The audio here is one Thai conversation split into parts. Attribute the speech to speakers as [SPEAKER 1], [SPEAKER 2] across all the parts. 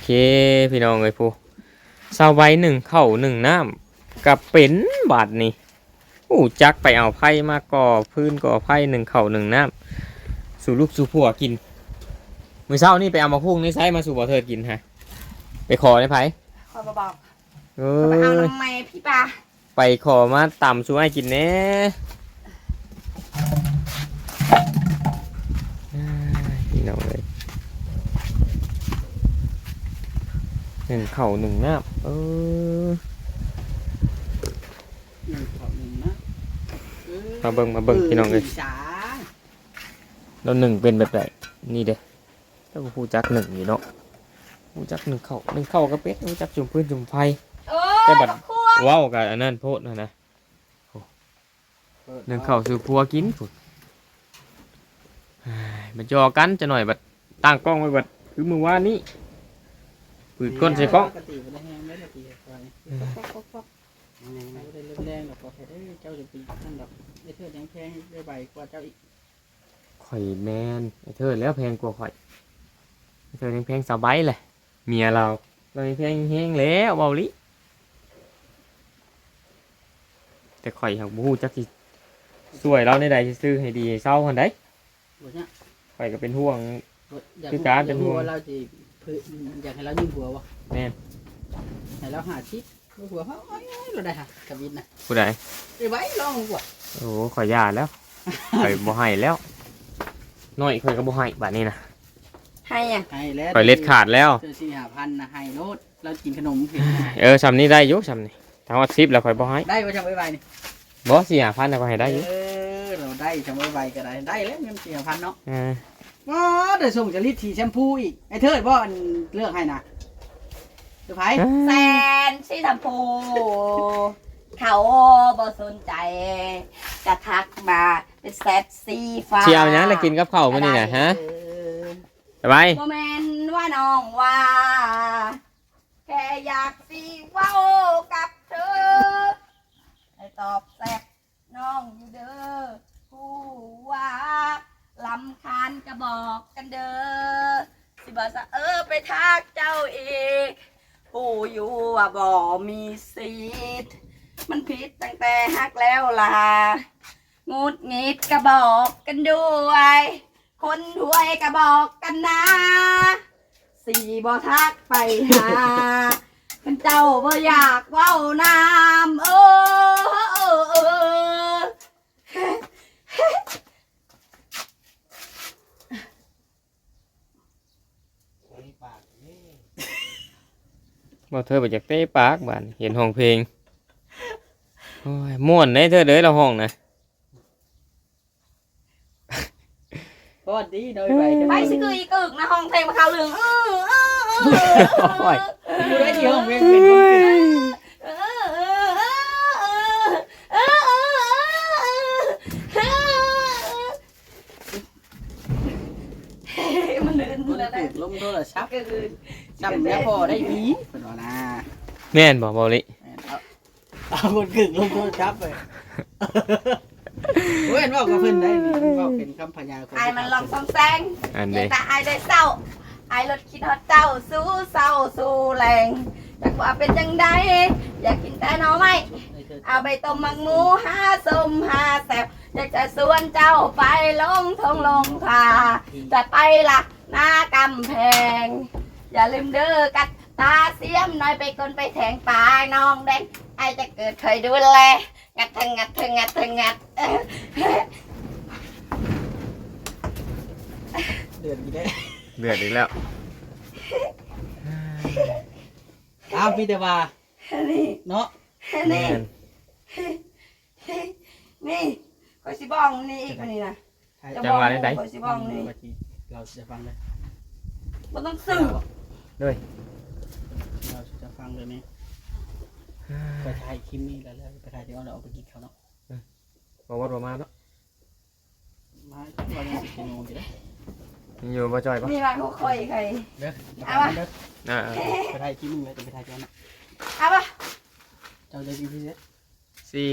[SPEAKER 1] เคพี่น้องเอ้ยผู้สาวไว้หนึ่งเข้าวหนึ่งน้ำกับเป็นบาทนี่อู้จักไปเอาไผ่มาก่อพื้นก่อไผ่หนึ่งเข้าวหนึ่งน้ำสู่ลูกสู่ผัวกินมื้อเช้านี่ไปเอามาพุ่งนี่ใช้มาสู่บ่เทิดกินฮะไปขอได้ไผ
[SPEAKER 2] คอยมาบอก
[SPEAKER 1] เอ
[SPEAKER 2] ไปเอา
[SPEAKER 1] อ
[SPEAKER 2] น้ำไม้พี่ปลา
[SPEAKER 1] ไปขอมาตำสู่ให้กินแหน่อ้ายพี่น้องเลย หนึ่งเข่าวหนึ่งน้ำเออ
[SPEAKER 3] หนึ่งขอหนึ่งนะออ
[SPEAKER 1] มาเบิ่งมาเบิ่งพี่น้องเลย
[SPEAKER 3] จ๋า
[SPEAKER 1] แล้วหนึ่งเป็นแบบไหนนี่เด้แล้วก็ผู้จักหนึ่งอยู่เนาะผู้จักหนึ่งเข่าหนึ่งเข่าก็เป็ดผู้จักจุ่มพื้นจุ่มไฟ
[SPEAKER 2] โอ้
[SPEAKER 1] แต่บัด
[SPEAKER 2] ครัว
[SPEAKER 1] ว้าวกับอันนั้นโพดนะนะหนึ่งเข่าสู่พัวกินพุ่นอ้ายมันจอกันจะหน่อยบัดตั้งกล้องไว้บัดคือมือว่านี้ ปืดก้นใส่กล้อง
[SPEAKER 3] ปกติบ่ได้แห้งไม่ได้ตีไปป๊อกป๊อกป๊อกยังไม่ได้เล่นแรงหรอกพอเห็นเอ้ยเจ้าจะปีนั่นดอกได้เทิดยังแพงได้ใบกว่าเจ้าอีก
[SPEAKER 1] ข่อยแมนไอ้เธอแล้วแพงกว่าข่อยไอ้เธอยังแพงสบายเลยเมียเราเรายังแพงแห้งแล้วเบาลิแต่ข่อยหักบูจักสิสวยเราในใดซื้อให้ดีให้เศร้าคนใดข่อยก็เป็นห่วง คือการเป็นห่วง
[SPEAKER 3] เราจะพื้นอยากให้เรายิงหัววะ
[SPEAKER 1] แม่น
[SPEAKER 3] ให้เราหาชิปหัวเขาโอ้ยเราได้หะกับวินนะ
[SPEAKER 1] ผู้ใด
[SPEAKER 3] ไอ้ไว้ลองหัว
[SPEAKER 1] โอ้ข่อยยาแล้วข่อยบ่ให้แล้วน้อยข่อยก็บ่ให้บัดนี้นะ
[SPEAKER 2] ให้อะ
[SPEAKER 3] ให้แล้ว
[SPEAKER 1] ข่อยเล็ดขาดแล้ว
[SPEAKER 3] เจอสี่ห้าพันนะให้โนดเรากินขนมเห็น
[SPEAKER 1] เออซำนี้ได้อยู่ซำนี้ถ้าว่าซิปแล้วข่อยบ่ให้
[SPEAKER 3] ได้ว่าจะไว้ใบนี่
[SPEAKER 1] บ่สี่ห้าพันน่ะข่อยให้ได้อยู่
[SPEAKER 3] เออเราได้จะไว้ใบก็ได้ได้แล้วเงินสี่ห้าพันเนาะ
[SPEAKER 1] อ่า
[SPEAKER 3] อ๋อเดี๋ยวส่งจะรีดทีแชมพูอีกไอ้เทิดบ่อันเลือกให้นะเดี๋ยวไผ
[SPEAKER 2] แซนซีทัมพูเขาบ่สนใจจะทักมาเป็นแซดซีฟ้า
[SPEAKER 1] สิเอาหยังแล้วกินกับข้าวมื้อนี้น่ะฮะ
[SPEAKER 3] เออ
[SPEAKER 1] สบาย
[SPEAKER 2] โมเมนว่าน้องว่าแค่อยากสิเว้ากับเธอให้ตอบแซดน้องอยู่เด้อผู้ว่าลำคาญ ก็บอกกันเด้อสิบอสะเออไปทักเจ้าอีกผู้อยู่ว่าบ่มีสิทธิ์มันผิดตั้งแต่ฮักแล้วล่ะงูดงิดก็บอกกันด้วย คนรวยก็บอกกันนะสี่บ่ทักไปหาเป็นเจ้าบ่อยากเว้านามเออเออเออ
[SPEAKER 1] บ่เธอไปจากเต้ปากบ้านเห็นห้องเพลงโอ้ยม่วนเด้เธอเด้อเราห้องนะ
[SPEAKER 3] สวัสดีโดยใบจะ
[SPEAKER 2] ไปสิคืออีกึกนะห้องเพลงมาข่าวเหลืองเออเออเออ
[SPEAKER 1] โอ้ย
[SPEAKER 3] อยู่ได้ที่ห้องเวียนเป็นคนเก่ง
[SPEAKER 2] เออเออเออเออเออมันเดิน
[SPEAKER 3] คน
[SPEAKER 2] แล้ว
[SPEAKER 3] เก่งล้มโทรศัพท์
[SPEAKER 2] ก็คือ
[SPEAKER 3] จำแล้วพอได้ดีเป็นว่านะ
[SPEAKER 1] แม่นบ่เบาลิ
[SPEAKER 3] เอาเอาคนเก่งล้มโทรศัพท์ไปเว้นว่ากับเพิ่นได้นี่เว่าเป็นคำพยาคน
[SPEAKER 2] ไอ้มันลองซองแซง
[SPEAKER 1] อัน
[SPEAKER 2] อ
[SPEAKER 1] เด้
[SPEAKER 2] ยากแต่ไอ้ได้เศร้าไอ้รถคิดฮอดเจ้าสู้เศร้าสู้แรงอยากว่าเป็นจังไดอยากกินแต่หน่อไม้เอาไปต้มมังหมูหาส้มหาแซบอยากจะสวนเจ้าไปลงทงลงทาจะไปละหน้ากำแพง อย่าลืมเด้อกัดตาเสียมหน่อยไปกลไปแทงปลาน้องแดงไอจะเกิดเคยดูแลงัดทั้งงัดทั้งงัดทั้งงัดเอ้อ
[SPEAKER 3] เดือดอีกแล้ว
[SPEAKER 1] เดือดอีกแล้ว
[SPEAKER 3] อ้าวพี่เดว่า
[SPEAKER 2] นี่
[SPEAKER 3] เนาะ
[SPEAKER 2] นี่
[SPEAKER 1] แม่น
[SPEAKER 2] นี่คอยสิบ้องนี่อีกคนนี้นะ
[SPEAKER 1] จังหวะไหน
[SPEAKER 2] คอยสิบ้องนี่
[SPEAKER 3] เราจะฟังเลย
[SPEAKER 2] มันต้องซื้อ
[SPEAKER 1] ด้วย
[SPEAKER 3] เราจะฟังเลยไหมไปถ่ายคลิปนี้แล้วแล้วไปถ่ายที่ว่าเราเอาไปกินเขาวเนาะ
[SPEAKER 1] บ่ว่าบ่มาเนาะ
[SPEAKER 3] มาเรายังสิบโมงอยู่เด้อ
[SPEAKER 1] อยู่บ่จอยปะ
[SPEAKER 2] นี่มาเขาคอยใคร
[SPEAKER 3] เด้อ
[SPEAKER 2] เอาวะ
[SPEAKER 3] เด้อ
[SPEAKER 1] อ่า
[SPEAKER 3] ไปถ่ายคลิปนึงเลยจะไปถ่ายที่นั่นน่ะ
[SPEAKER 2] เอาปะ
[SPEAKER 3] เจ้าจะกินที่เด้อ
[SPEAKER 1] สี่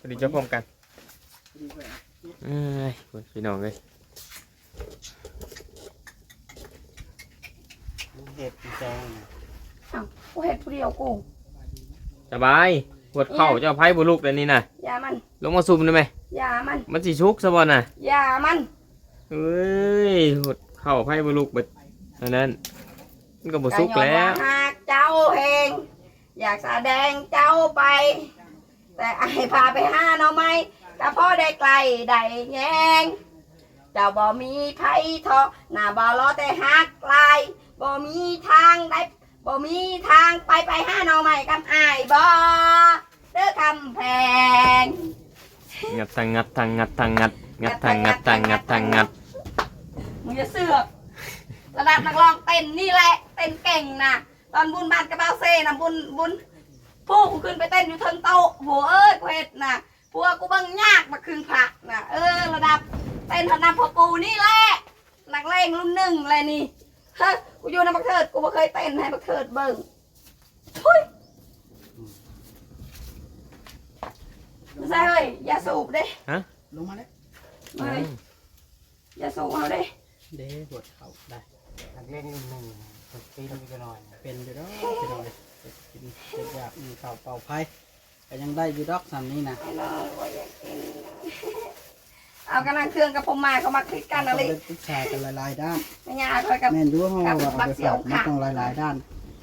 [SPEAKER 1] พอดีเจ้าพร้อมกันเอ้ยพี่น้องเอ้ย
[SPEAKER 3] บ
[SPEAKER 4] เห็ดแจงนะ
[SPEAKER 2] อ้าวกูเห็ดผู้เดียวกู
[SPEAKER 1] สบายปวดเข่าเจ้าไพ่บุลุกเลยนี่นะ
[SPEAKER 2] อย่ามัน
[SPEAKER 1] ลงมาซุ่มได้ไหม
[SPEAKER 2] อย่ามัน
[SPEAKER 1] มันสิชุกซะบ่น่ะ
[SPEAKER 2] อย่ามัน
[SPEAKER 1] เอ้ยปวดเข่าไพ่บุลุกเบิดอันนั้นมันก็บ่สุก
[SPEAKER 2] ก็ย้อน
[SPEAKER 1] แล้วา
[SPEAKER 2] หากเจ้าเฮงอยากแสดงเจ้าไป แต่ไอ้พาไปห้าเนาะไหมแต่พ่อได้ไกลได้แยงเจ้าบ่มีไผทอหน้าบ่รอแต่หักไกล บ่มีทางได้บ่มีทางไปไปห้าเนาะไหมกับไอ้ายบ่เด้อคำแพง
[SPEAKER 1] งัดทางงัดทางงัดทางงัดงัดทางงัดทางงัดทางงัด
[SPEAKER 2] มึงจะเสือกระดับนักร้องเต้นนี่แหละเต้นเก่งนะตอนบุญบานกระเบ้าเซ่นะบุญบุญพวกกูขึ้นไปเต้นอยู่เทิงโต๊ะโหเอ้ยกูเฮ็ดนะพวกกูเบังยากมาคืนผักนะเออระดับเต้นระดับพวกกูนี่แหละนักเลงรุ่นหนึ่งเลยนี่ฮะกู อยู่ในบักเทิดกูไม่เคยเต้นให้บักเทิดเบิ่งทุยไม่ใช่เฮ้ยอย่าสูบเด้
[SPEAKER 3] ลงมาแล้ว
[SPEAKER 2] เฮ้ยอย่าสูบเอาเด้
[SPEAKER 3] เด้ปวดเข่าได้
[SPEAKER 4] นักเล่นหนึ่งคนปีนมีกันหน่อย
[SPEAKER 3] เป็นอยู่ดอกพี่น้องเลยกินเจ็บอยากมีเข่าเป่าไผ่ก็ยังได้อยู่ดอกสามนี้นะ
[SPEAKER 2] เอากำลังเครื่องกับผมมาเขามาคลิกกันอะไร
[SPEAKER 3] ต้องปรึกษากันหลายๆด้าน
[SPEAKER 2] ไม่ยากเลยกับ
[SPEAKER 3] แม่นอยุ่ห้องว่า
[SPEAKER 2] บั
[SPEAKER 3] เอา
[SPEAKER 2] ก
[SPEAKER 3] ไป
[SPEAKER 2] เสี่ย
[SPEAKER 3] ฝาวกมัน
[SPEAKER 2] ค่ะ
[SPEAKER 3] ต้องหลายๆด้าน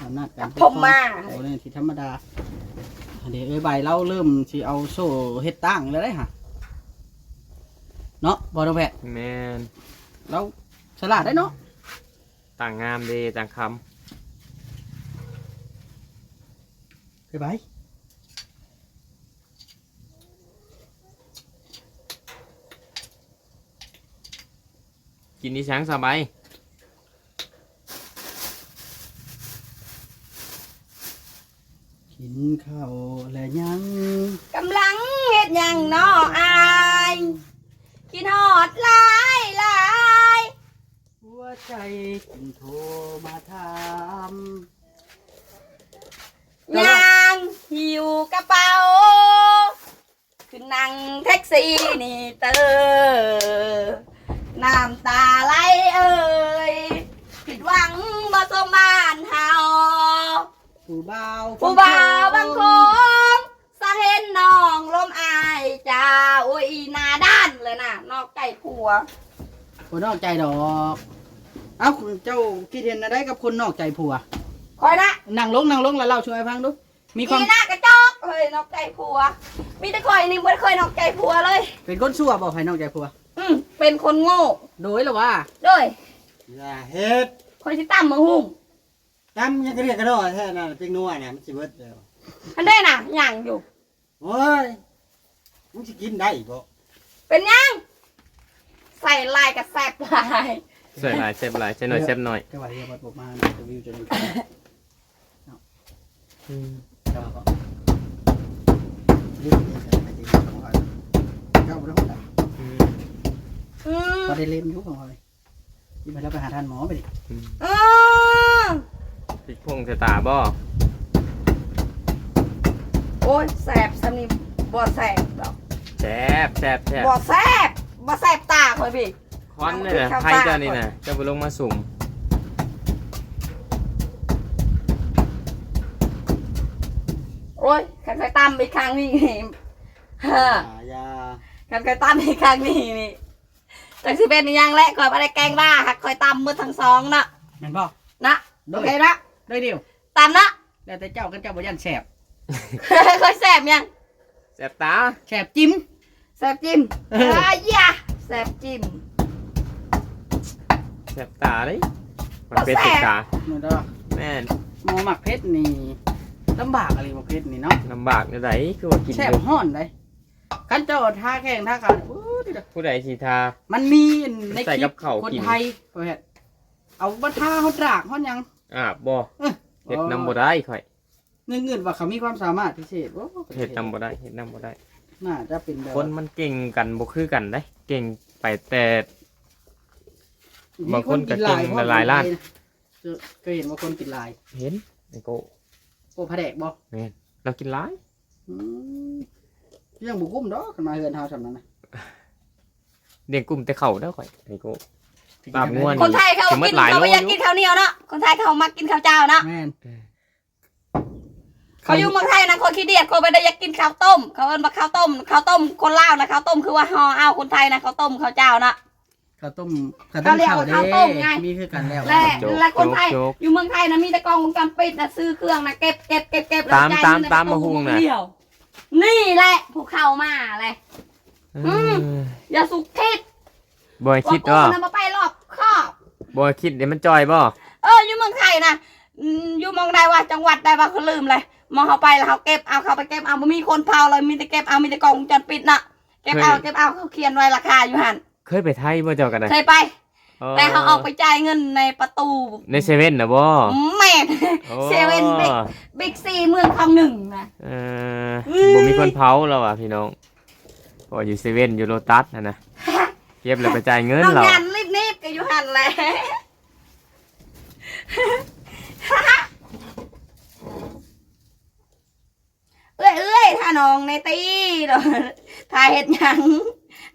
[SPEAKER 3] อำนาจการ
[SPEAKER 2] ผมมา
[SPEAKER 3] โอ้เนี่ยที่ธรรมดาอันนี้เอ้ยใบเราเริ่มสิเอาโซ่เฮ็ดตั้งแล้วได้ฮะเนาะบอลแพท
[SPEAKER 1] แม่น
[SPEAKER 3] เราฉลาดได้เนาะ
[SPEAKER 1] ต่างงามเดีต่างค
[SPEAKER 3] ไปไป
[SPEAKER 1] กินนี่ช้างสบาย
[SPEAKER 3] กินข้าวแล้วยัง
[SPEAKER 2] กำลังเฮ็ดหยังน้ออายกินหอดหลายหลาย
[SPEAKER 3] หัวใจกินโทรมาถาม
[SPEAKER 2] ยังหิวกระเป๋า คือนั่งแท็กซี่นี่เตอน้ำตาไหลเอ่ยผิดหวังบ่สมบ้านเฮา
[SPEAKER 3] ผู้ บ่าว
[SPEAKER 2] ผู้บ่าวบางคนสะเห็นน้องลมอายจ้าโอ้ยอีหนาด้านเลยนะนอกไก่ผัว
[SPEAKER 3] คนนอกใจดอก เอ้าเจ้าคิดเห็นอะไรกับคนนอกใจผัว
[SPEAKER 2] คอยนะ
[SPEAKER 3] นั่งลงนั่งลงแล้วเล่าช่วยฟังดูมีความ
[SPEAKER 2] อีหน้ากระจอกเฮ้ยนอกไก่ผัว มีแต่คอยนี่ไม่เคยนอกไก่ผัวเลย
[SPEAKER 3] เป็นคนชั่วบอกใครนอกใจผัว
[SPEAKER 2] อืมเป็นคนโง่
[SPEAKER 3] โดยหรือว่า
[SPEAKER 2] ด้วย
[SPEAKER 4] อย่าเฮ็ด
[SPEAKER 2] คนที่ตั้มมาหุ่ง
[SPEAKER 4] จำยังกระเรียกกระโดดแท้น่ะเป็นนัวเนี่ยมันสิเบิดแล้ว
[SPEAKER 2] อันได้น่ะหยังอยู่
[SPEAKER 4] โอ้ยมึงสิกินได้บ่
[SPEAKER 2] เป็นหยังใส่ลายกับแซบลาย
[SPEAKER 1] เสียหลายเจ็บหลายเจ็บหน่อยเจ็บหน่อย
[SPEAKER 3] จะไหวเรียกว่าผมมาจะวิวจะเป็นเจ้าก็เล่นเองไปจริงของเขาเจ้าไม่ได้ของใคร
[SPEAKER 1] อืม
[SPEAKER 2] อืม
[SPEAKER 3] ก็ได้เล่นอยุคของเขาเลยที่ไปแล้วไปหาท่านหมอไปดิ
[SPEAKER 1] อืม
[SPEAKER 2] อืม
[SPEAKER 1] พริกพงใส่ตาบ่
[SPEAKER 2] โอ้ยแสบสนิมบ่แสบดอก
[SPEAKER 1] แซ่บแซ่บแซ่บ
[SPEAKER 2] บ่แสบบ่แสบตาคอยพี่
[SPEAKER 1] ควันนี่นะไพ่เจ้านี่นะเจ้าไปลงมาสุ่ม
[SPEAKER 2] โอ้ยขันเคยตั้มอีกครั้งนี่ฮะ
[SPEAKER 4] ยา
[SPEAKER 2] ขันเคยตั้มอีกครั้งนี่นี่จากสิเป็นอีหยังและคอยอะไรแกล้งบ้าหักคอยตั้มมือทั้งสองนะ
[SPEAKER 3] แม่นบ่
[SPEAKER 2] นะโอเคนะ
[SPEAKER 3] ได้เดียว
[SPEAKER 2] ตามนะ
[SPEAKER 3] แล้วแต่เจ้ากันเจ้าบ่ยันแสบ
[SPEAKER 2] คอยแสบยัง
[SPEAKER 1] แซ่บตา
[SPEAKER 3] แสบจิ้ม
[SPEAKER 2] แสบจิ้ม
[SPEAKER 3] เออ
[SPEAKER 2] อ้ายยะแสบจิ้ม
[SPEAKER 1] แซ่บตาเลยมันเป็นติดตา
[SPEAKER 3] เหมือนเด้อ
[SPEAKER 1] แม่น
[SPEAKER 3] หมอหมักเพชรนี่ลำบากอะไรหมักเพชรนี่เนาะ
[SPEAKER 1] ลำบากในไหนคือว่ากิน
[SPEAKER 3] แสบ
[SPEAKER 1] อยู่
[SPEAKER 3] ห้อนเลยกันเจ้าท่าแข่งท่าขาโอ้ดิเด้อ
[SPEAKER 1] ผู้ใดสีทา
[SPEAKER 3] มันมีใน
[SPEAKER 1] ใส่
[SPEAKER 3] คลิ
[SPEAKER 1] กั
[SPEAKER 3] ป
[SPEAKER 1] บข้าว
[SPEAKER 3] คน
[SPEAKER 1] กิน
[SPEAKER 3] ไทยประเภทเอาบัท่าเขาดรากเขายัง
[SPEAKER 1] อ่าบ่
[SPEAKER 3] เอ้อ
[SPEAKER 1] เฮ็ดนำบ่ได้ข่อย
[SPEAKER 3] เงินเงินว่าเขามีความสามารถพิเศษโอ้
[SPEAKER 1] เฮ็ดนำบ่ได้เฮ็ดนำบ่ได้
[SPEAKER 3] น่าจะเป็นแบบ
[SPEAKER 1] คนมันเก่งกันบ่คือกันได้ เก่งไปแต่
[SPEAKER 3] มี
[SPEAKER 1] บางคนก็เก่ง
[SPEAKER 3] พร้อม
[SPEAKER 1] หลายๆล้าน
[SPEAKER 3] เจอเคยเห็นว่าคนกินลาย
[SPEAKER 1] เห็นไอ้โก
[SPEAKER 3] โอ้พระแดกบ่
[SPEAKER 1] เรากินหลาย
[SPEAKER 3] อืมยังบุกุ้มดอกกันมาเฮือนเฮาสำนั้นนะ
[SPEAKER 1] เลี้ยงกลุ่มแต่เข้าเด้อข่อยไอ้โก ลาบง่วน
[SPEAKER 2] คนไทยเขา
[SPEAKER 1] จะมั
[SPEAKER 2] กิ
[SPEAKER 1] ด
[SPEAKER 2] น
[SPEAKER 1] หลาย
[SPEAKER 2] เขาไม่อยาก
[SPEAKER 1] โลอยู่
[SPEAKER 2] กินข้าวเหนียวเนาะคนไทยเขามักกินข้าวเจ้าเนาะ
[SPEAKER 3] แม่น
[SPEAKER 2] เขาอยู่เมืองไทยนะคนขี้เดียดคนไม่ได้อยากกินข้าวต้ม เขาเอิ้นว่าข้าวต้มข้าวต้มคนลาวนะข้าวต้มคือว่าห่อเอาคนไทยนะข้าวต้มข้าวเจ้านะ
[SPEAKER 3] ข้าวต้มข้าวต้ม
[SPEAKER 2] เขาเรียก
[SPEAKER 3] ข้าว
[SPEAKER 2] ว่า
[SPEAKER 3] เด้
[SPEAKER 2] ข้าวต้มไง
[SPEAKER 3] มีคือกันแล้ว
[SPEAKER 2] และ
[SPEAKER 1] โจ๊ก
[SPEAKER 2] และคนไทย
[SPEAKER 1] โจ๊ก
[SPEAKER 2] อยู่เมืองไทยนะมีแต่กล้องวงจรปิดนะซื้อเครื่องนะเก็บเก็บเก็บเก็บแล้ว
[SPEAKER 1] ตาม
[SPEAKER 2] จ่ย
[SPEAKER 1] ตาม
[SPEAKER 2] เงินใน
[SPEAKER 1] ตาม
[SPEAKER 2] ประ
[SPEAKER 1] มาหุงน่ะ
[SPEAKER 2] เดียวนี่แหละผู้เข้ามาเลย อืม อย่าสุกทิศ
[SPEAKER 1] บอยคิด
[SPEAKER 2] ว่า
[SPEAKER 1] ว่า
[SPEAKER 2] กูนะมาไปรอบครอ บ
[SPEAKER 1] บอยคิดเดี๋ยวมันจอยบ่
[SPEAKER 2] เอออยู่เมืองไทยนะอืมอยู่เมืองใดว่าจังหวัดใดว่าเขาลืมเลยมองเขาไปแล้วเขาเก็บเอาเขาไปเก็บเอาไม่มีคนเผาเลยมีแต่เก็บเอามีแต่กล้องวงจรปิดน่ะเก็บเอาเก็บเอาเขาเขียนไว้ราคาอยู่หัน
[SPEAKER 1] เคยไปไทยบ่เจ้ากันได้
[SPEAKER 2] เคยไปแต่เขาออกไปจ่ายเงินในประตู
[SPEAKER 1] ในเซเว่นนะบ่
[SPEAKER 2] แม่น
[SPEAKER 1] โอ้
[SPEAKER 2] เซเว่นบิ๊กบิ๊กซีเมืองคลองหนึ่งนะ
[SPEAKER 1] เออบ่มีคนเผาแล้วอะพี่น้องก็อยู่เซเว่นอยู่โลตัสนะนะเก็บแล้วไปจ่ายเงิน
[SPEAKER 2] น้อง
[SPEAKER 1] เรา
[SPEAKER 2] ยันรีบนิบกับอยู่หันเลย เอ้ยเอ้ยถ้าน้องในตีเด้อถ่ายเห็ดหยัง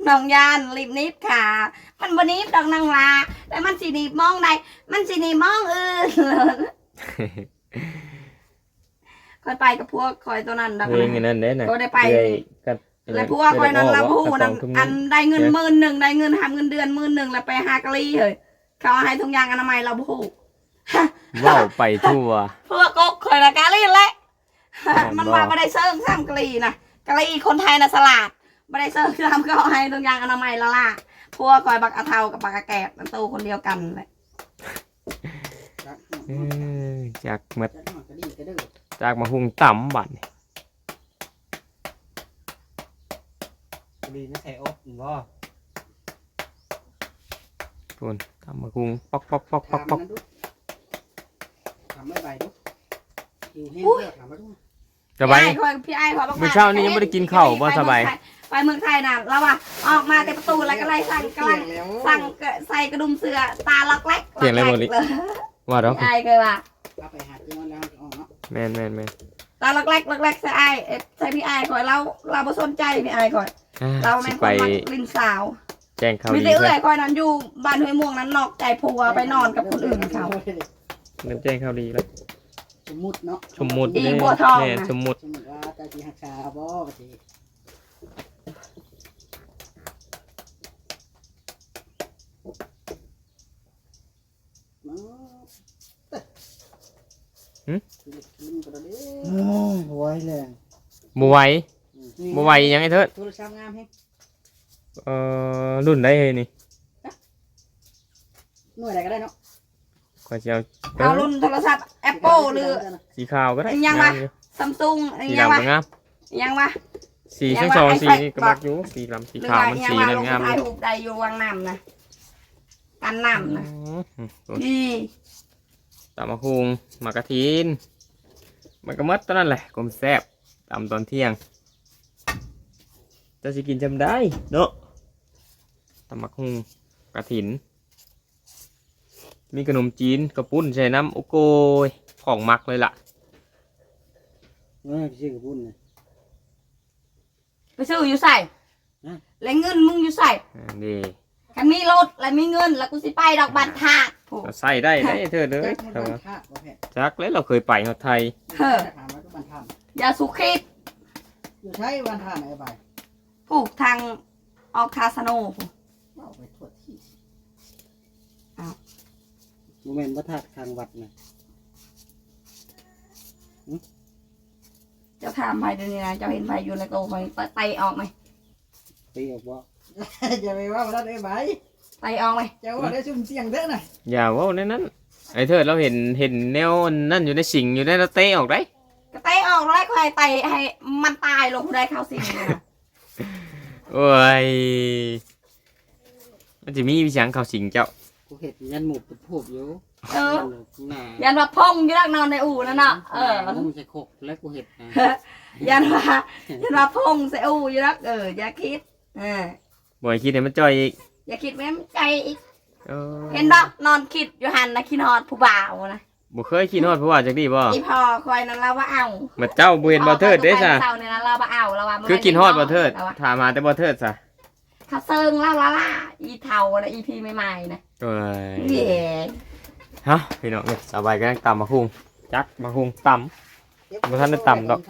[SPEAKER 2] น้องยานรีบนิบค่ะ มันบนิบดอกนางลาแต่มันสีนีบมองใดมันสีนีบมองอื่นคอยไปกับพวกคอยตัวนั้นดัง
[SPEAKER 1] เพลงอันนั้นเด้น่ะ
[SPEAKER 2] ก็ได้ไป
[SPEAKER 1] เรื่อยกับ
[SPEAKER 2] แล้วพวกคอยนั้นละผู้นั้น
[SPEAKER 1] กระป๋อง
[SPEAKER 2] อัน
[SPEAKER 1] ทุ่ง
[SPEAKER 2] ได้เงินหมื่นหนึ่งได้เงินทำเงินเดือนหมื่นหนึ่งแล้วไปหากะลีเฮ้ยเขาเอาให้ทุกอย่างอนามัยเราผู้
[SPEAKER 1] เว้าไปทั่ว
[SPEAKER 2] พวกกกคอยละกะลีแหละ
[SPEAKER 1] อ๋อ
[SPEAKER 2] มันว่าไม่ได้เซิร์ฟซ้ำกะลีนะกะลีคนไทยนะสลัดไม่ได้เซิร์ฟซ้ำก็เอาให้ทุกอย่างอนามัยละล่ะพวกคอยบักอาเทากับบักอาแกบมันโตคนเดียวกันเลย
[SPEAKER 3] จัก
[SPEAKER 1] เออจากหมด
[SPEAKER 3] จักหน่อยก็ดีก็เด้อ
[SPEAKER 1] จากมาหุงต่ำบัดนี่
[SPEAKER 4] ดีไม่ใส่อบบ่
[SPEAKER 1] ทุนต่ำมาหุงปอกปอกปอกป
[SPEAKER 3] ถา
[SPEAKER 1] อก
[SPEAKER 3] ม
[SPEAKER 1] ปอก
[SPEAKER 3] มันดูถามไม่ใบดูอยู่แห้งเด้อถามมาดู
[SPEAKER 1] สบาย
[SPEAKER 2] พี่ไอ้คอยพี่ไอ้คอยบอก
[SPEAKER 1] มื้อเช้านี้ยังไม่ได้กินข้าวบ่สบาย
[SPEAKER 2] ไปเมืองไทยน่ะเราว่าออกมาแต่ประตูแล้วก็ไล่สั่งกำลัง
[SPEAKER 3] แล้ว
[SPEAKER 2] สั่งกระใส่กระดุมเสือตาล็อกแรก
[SPEAKER 1] เสียงอะไรหมดลิ
[SPEAKER 2] เลย
[SPEAKER 1] ว่าดอก
[SPEAKER 2] ไอ้เคยว่า
[SPEAKER 3] เอาไปหาที่นอนแล้วออกเนาะ
[SPEAKER 1] แม่นแม่นแม่น
[SPEAKER 2] ตาล็อกแรกล็อกแรกใส่ไอ้เอ๊ะใส่พี่ไอ้คอยเราเราบ่สนใจพี่ไอ้คอย
[SPEAKER 1] อ่า
[SPEAKER 2] เรา
[SPEAKER 1] สิ
[SPEAKER 2] แม่งค
[SPEAKER 1] ไป
[SPEAKER 2] นมักลินสาว
[SPEAKER 1] แจ้งข่าว
[SPEAKER 2] มี
[SPEAKER 1] ดี
[SPEAKER 2] แต่
[SPEAKER 1] เพื่
[SPEAKER 2] เอื้
[SPEAKER 1] อ
[SPEAKER 2] อนยคอยนั้นอยู่บ้านห้วยม่วงนั้นนอกใจผัวไปนอนกับคนอื่นเขา
[SPEAKER 1] เริ่มแจ้งข่าวดีแล้ว
[SPEAKER 3] สมมุติเนาะ
[SPEAKER 1] สมมุติ
[SPEAKER 2] อี
[SPEAKER 1] เด้
[SPEAKER 2] บัวทอง
[SPEAKER 1] แม่น
[SPEAKER 2] นะ
[SPEAKER 1] สมมุติ
[SPEAKER 3] สมมุติว่าเจ้าจีหักษาบ่ก็สิเนาะเอ้ยกินก็ได้เด้
[SPEAKER 4] โอ้ยไว้เลย
[SPEAKER 1] บ่ไหว
[SPEAKER 3] อ
[SPEAKER 1] บ่ไหวยังไงเถิด
[SPEAKER 3] โทรศัพท์งามแฮง
[SPEAKER 1] เอ่อรุ่นได้เฮ้ยนี่
[SPEAKER 3] หน่วยอะไรก็ได้เนาะ
[SPEAKER 1] ขอสิเอา
[SPEAKER 2] เอารุ่นโทรศัพท์ Apple หรือ
[SPEAKER 1] สีขาวก็ได้
[SPEAKER 2] ยังวะ
[SPEAKER 1] งามอยู่
[SPEAKER 2] Samsung
[SPEAKER 1] สี
[SPEAKER 2] ยัง
[SPEAKER 1] ดำ
[SPEAKER 2] วะ
[SPEAKER 1] ก็งาม
[SPEAKER 2] ยังวะ
[SPEAKER 1] สี
[SPEAKER 2] ยัง
[SPEAKER 1] ทั้ง
[SPEAKER 2] ว่า
[SPEAKER 1] สอง
[SPEAKER 2] ไอ้
[SPEAKER 1] สี
[SPEAKER 2] ไฟ
[SPEAKER 1] นี่ก็
[SPEAKER 2] บอก
[SPEAKER 1] มักอยู่สีดำสี
[SPEAKER 2] หรือ
[SPEAKER 1] ขาว
[SPEAKER 2] ว่า
[SPEAKER 1] มัน
[SPEAKER 2] ยัง
[SPEAKER 1] สี
[SPEAKER 2] ว่า
[SPEAKER 1] นั่
[SPEAKER 2] ล
[SPEAKER 1] น
[SPEAKER 2] ง
[SPEAKER 1] งามอ
[SPEAKER 2] ถ่าย
[SPEAKER 1] ยู่
[SPEAKER 2] รูปได้อยู่วางน้ำนะกันน้ำนะ
[SPEAKER 1] อืม
[SPEAKER 2] ดี
[SPEAKER 1] ตำมะคุงหมากกะทิน มันก็หมัดตอนนั้นแหละกลมแซ่บตำตอนเที่ยงจะสิกินจำได้เนาะตำมะคุงกระถิน มีขนมจีนกระปุ้นใส่น้ำโอโกยของมักเลยล่ะ
[SPEAKER 4] เออพี่ชื่อกระปุ่นนะ
[SPEAKER 2] ไปซื้ออยู่ใส่
[SPEAKER 4] ฮะ
[SPEAKER 2] แล้วเงินมึงอยู่ใส่
[SPEAKER 1] อ่านี่
[SPEAKER 2] คันมีรถแล้วมีเงิน แล้วกูสิไปดอกบัตรทาดโถ่
[SPEAKER 1] เราใส่ได้ได้เธอเลย
[SPEAKER 3] แจ็คมัน
[SPEAKER 1] แต่
[SPEAKER 3] บั
[SPEAKER 1] ว่าน
[SPEAKER 3] ทาบ่แพ้
[SPEAKER 1] จักเลยเราเคยไปฮอดไทย
[SPEAKER 2] เฮ้อ
[SPEAKER 3] ถามว่าก็บันทาม
[SPEAKER 2] อย่าสุขิด
[SPEAKER 3] อยู่ใช้บันทามไหนใบ
[SPEAKER 2] ผูกทางออกคาสโนผู
[SPEAKER 3] เอาไปทั่วที่
[SPEAKER 4] โมเมนต์พระธาตุทางวัดนะ
[SPEAKER 2] เจ้าถามไปเดี๋ยวนี้นะเจ้าเห็นไปอยู่ในโกไปไตออกไหม
[SPEAKER 4] ไปออกบ่
[SPEAKER 3] อย่าไปว่ามันได้ใบ
[SPEAKER 2] ไตออกไหม
[SPEAKER 3] จะว่าได้ซุ่มเสียงเด้อน่ะ
[SPEAKER 1] อย่าเว่าในนั้นไอ้เธอเราเห็นเห็นแนวนั่นอยู่ในสิงอยู่ในเราเตะออกได้
[SPEAKER 2] ก็ไตออกแล้วใครไตให้มันตายลงได้เข้าสิ่งเลยนะ
[SPEAKER 1] โอ้ยมันจะมีวิชังเขาสิงเจ้า
[SPEAKER 4] กูเห็ดยันหมูปุบผูบอยู่
[SPEAKER 2] เออ
[SPEAKER 4] หน้า
[SPEAKER 2] ยันว่าพงอยู่รักนอนในอู่นั่นน่ะเออ
[SPEAKER 4] มึงจะขกแล้วกูเห็ดนะ
[SPEAKER 2] ยันว่ายันว่าพงใส่อู่อยู่รักเอออย่าคิดเออ
[SPEAKER 1] บ่อยคิดให้มันจ่อยอีก
[SPEAKER 2] อย่าคิดแม่นใจอีก
[SPEAKER 1] เออ
[SPEAKER 2] เห็นดอกนอนคิดอยู่หันนะคิดฮอดผู้บ่าวนะ
[SPEAKER 1] บ่เคยคิดฮอดเพราะว่าจักดีบ่
[SPEAKER 2] อีพอคอยนั้นเราว่าเอา
[SPEAKER 1] มาเจ้าบ่เห็นบ่เทิดเด้ซะ
[SPEAKER 2] เช้าเนี่ยนะเราว่าเอาเราว่า
[SPEAKER 1] คือกินฮอดบ่เทิดถามหาแต่บ่เทิดซะ
[SPEAKER 2] ถ้าเซิงเล่าละล่ะอีเทานะอีพีใหม่ๆนะ
[SPEAKER 1] เอ้ย
[SPEAKER 2] เย่
[SPEAKER 1] ฮะพี่น้องเนี่ยสบายก็ยังตำมาคุงจักมาคุงตำบ่ทันได้ต่ำดอก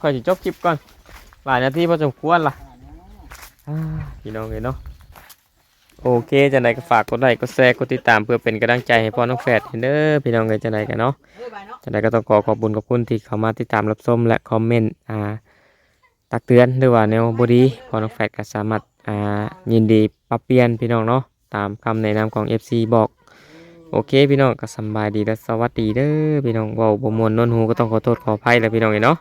[SPEAKER 1] ค่อยสิจบคลิปก่อน หลายนาทีพอสมควรล่ะอ่าพี่น้องเลยเนาะโอเคจังไดก็ฝากกดไลค์กดแชร์กดติดตามเพื่อเป็นกำลังใจให้พ่อน้องแฝดเด้อพี่น้องเลยจังไดกันเนาะ
[SPEAKER 3] เอ้ยใบเนาะ
[SPEAKER 1] จังไดก็ต้องขอขอบคุณขอบคุณที่เข้ามาติดตามรับชมและคอมเมนต์อ่าตักเตือนหรือว่าแนวบดีพ่อน้องแฝดก็สามารถอ่ายินดีปรับเปลี่ยนพี่น้องเนาะ ตามคำแนะนำของ FC บอก โอเคพี่น้องก็สำบายดีและสวัสดีเด้อพี่น้องเว้าบ่มวนนนหูก็ต้องขอโทษขออภัยแล้วพี่น้องเอ้ยเนาะ